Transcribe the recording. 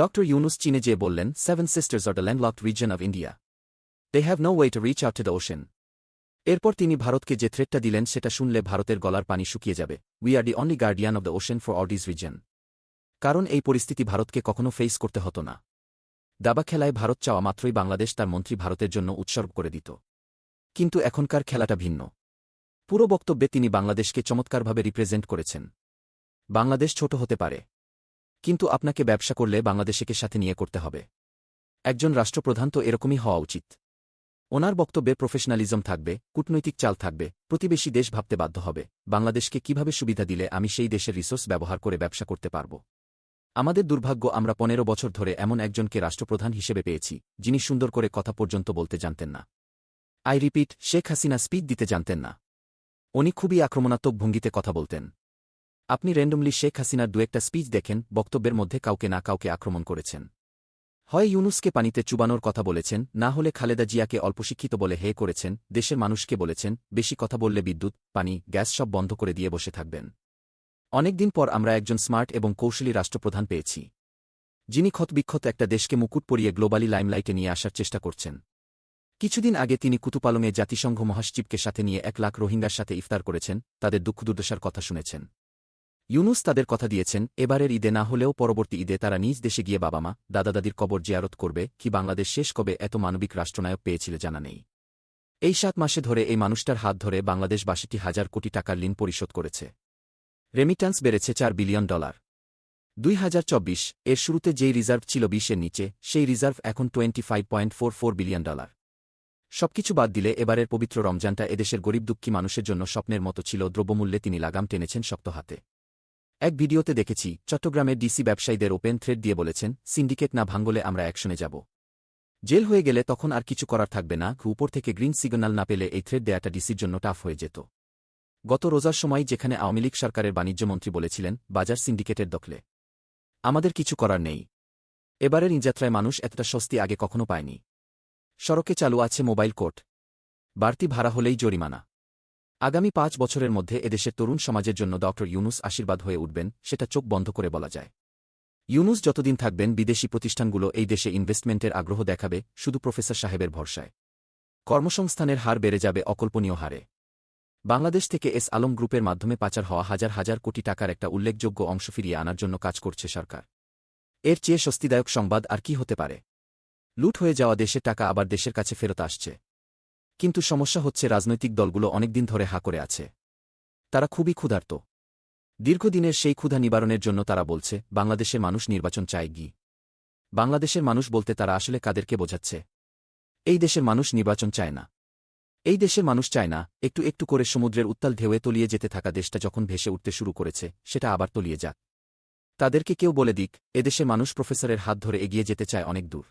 Dr. Yunus যেয়ে বললেন seven sisters R the landlocked region of India they have no way to reach out to the ocean এরপর তিনি ভারতকে যে থ্রেটটা দিলেন, সেটা শুনলে ভারতের গলার পানি শুকিয়ে যাবে। We are the only guardian of the ocean for অডিস region কারণ এই পরিস্থিতি ভারতকে কখনো ফেস করতে হতো না। দাবা খেলায় ভারত চাওয়া মাত্রই বাংলাদেশ তার মন্ত্রী ভারতের জন্য উৎসর্গ করে দিত। কিন্তু এখনকার খেলাটা ভিন্ন। পুরো বক্তব্যে তিনি বাংলাদেশকে চমৎকারভাবে রিপ্রেজেন্ট করেছেন। বাংলাদেশ ছোট হতে পারে। কিন্তু আপনাকে ব্যবসা করলে বাংলাদেশকে সাথে নিয়ে করতে হবে। একজন রাষ্ট্রপ্রধান তো এরকমই হওয়া উচিত। ওনার বক্তব্যে প্রফেশনালিজম থাকবে, কূটনৈতিক চাল থাকবে, প্রতিবেশী দেশ ভাবতে বাধ্য হবে, বাংলাদেশকে কীভাবে সুবিধা দিলে আমি সেই দেশের রিসোর্স ব্যবহার করে ব্যবসা করতে পারব? আমাদের দুর্ভাগ্য, আমরা পনেরো বছর ধরে এমন একজনকে রাষ্ট্রপ্রধান হিসেবে পেয়েছি, যিনি সুন্দর করে কথা পর্যন্ত বলতে জানতেন না। I repeat Sheikh Hasina speech দিতে জানতেন না। উনি খুবই আক্রমণাত্মক ভঙ্গিতে কথা বলতেন। আপনি র্যান্ডমলি শেখ হাসিনার দু একটা স্পিচ দেখেন, বক্তব্যের মধ্যে কাউকে না কাউকে আক্রমণ করেছেন। হয় ইউনুসকে পানিতে চুবানোর কথা বলেছেন, না হলে খালেদা জিয়াকে অল্পশিক্ষিত বলে হে করেছেন, দেশের মানুষকে বলেছেন, বেশি কথা বললে বিদ্যুৎ, পানি, গ্যাস সব বন্ধ করে দিয়ে বসে থাকবেন। অনেকদিন পর আমরা একজন স্মার্ট এবং কৌশলী রাষ্ট্রপ্রধান পেয়েছি। যিনি ক্ষতবিক্ষত একটা দেশকে মুকুট পরিয়ে গ্লোবালি লাইমলাইটে নিয়ে আসার চেষ্টা করছেন। কিছুদিন আগে তিনি কুতুপালংয়ে জাতিসংঘ মহাসচিবকে সাথে নিয়ে এক লাখ রোহিঙ্গার সাথে ইফতার করেছেন, তাদের দুঃখ দুর্দশার কথা শুনেছেন। ইউনুস তাদের কথা দিয়েছেন, এবারের ঈদে না হলেও পরবর্তী ঈদে তারা নিজ দেশে গিয়ে বাবা মা দাদা দাদির কবর জিয়ারত করবে, কি বাংলাদেশ শেষ কবে? এত মানবিক রাষ্ট্রনায়ক পেয়েছিল জানা নেই। এই সাত মাসে ধরে এই মানুষটার হাত ধরে বাংলাদেশ বাষট্টি হাজার কোটি টাকার ঋণ পরিশোধ করেছে। রেমিট্যান্স বেড়েছে চার বিলিয়ন ডলার। দুই হাজার চব্বিশ, এর শুরুতে যেই রিজার্ভ ছিল বিশের নিচে, সেই রিজার্ভ এখন twenty five point four four billion dollar. সবকিছু বাদ দিলে এবারের পবিত্র রমজানটা এদেশের গরিব দুঃখী মানুষের জন্য স্বপ্নের মতো ছিল, দ্রব্যমূল্যে তিনি লাগাম টেনেছেন শক্ত হাতে। এক ভিডিওতে দেখেছি, চট্টগ্রামের ডিসি ব্যবসায়ীদের ওপেন থ্রেড দিয়ে বলেছেন, সিন্ডিকেট না ভাঙ্গলে আমরা অ্যাকশনে যাব। জেল হয়ে গেলে তখন আর কিছু করার থাকবে না উপর থেকে গ্রিন সিগন্যাল না পেলে এই থ্রেড দেয়াটা ডিসির জন্য টাফ হয়ে যেত। গত রোজার সময় যেখানে আওয়ামী লীগ সরকারের বাণিজ্যমন্ত্রী বলেছিলেন, বাজার সিন্ডিকেটের দখলে। আমাদের কিছু করার নেই। এবারের ইনযাত্রায় মানুষ এতটা স্বস্তি আগে কখনো পায়নি। সড়কে চালু আছে মোবাইল কোর্ট। বাড়তি ভাড়া হলেই জরিমানা। আগামী পাঁচ বছরের মধ্যে এদেশের তরুণ সমাজের জন্য ড. ইউনুস আশীর্বাদ হয়ে উঠবেন, সেটা চোখ বন্ধ করে বলা যায়। ইউনুস যতদিন থাকবেন, বিদেশি প্রতিষ্ঠানগুলো এই দেশে ইনভেস্টমেন্টের আগ্রহ দেখাবে, শুধু প্রফেসর সাহেবের ভরসায়। কর্মসংস্থানের হার বেড়ে যাবে অকল্পনীয় হারে। বাংলাদেশ থেকে এস আলম গ্রুপের মাধ্যমে পাচার হওয়া হাজার হাজার কোটি টাকার একটা উল্লেখযোগ্য অংশ ফিরিয়ে আনার জন্য কাজ করছে সরকার। এর চেয়ে স্বস্তিদায়ক সংবাদ আর কি হতে পারে? লুট হয়ে যাওয়া দেশের টাকা আবার দেশের কাছে ফেরত আসছে। কিন্তু সমস্যা হচ্ছে রাজনৈতিক দলগুলো অনেকদিন ধরে হা করে আছে। তারা খুবই ক্ষুধার্ত। দীর্ঘদিনের সেই ক্ষুধা নিবারণের জন্য তারা বলছে বাংলাদেশের মানুষ নির্বাচন চায় গি। বাংলাদেশের মানুষ বলতে তারা আসলে কাদেরকে বোঝাচ্ছে? এই দেশের মানুষ নির্বাচন চায় না। এই দেশের মানুষ চায় না, একটু একটু করে সমুদ্রের উত্তাল ঢেউয়ে তলিয়ে যেতে থাকা দেশটা যখন ভেসে উঠতে শুরু করেছে, সেটা আবার তলিয়ে যাক। তাদেরকে কেউ বলে দিক এদেশে মানুষ প্রফেসরের হাত ধরে এগিয়ে যেতে চায় অনেক দূর।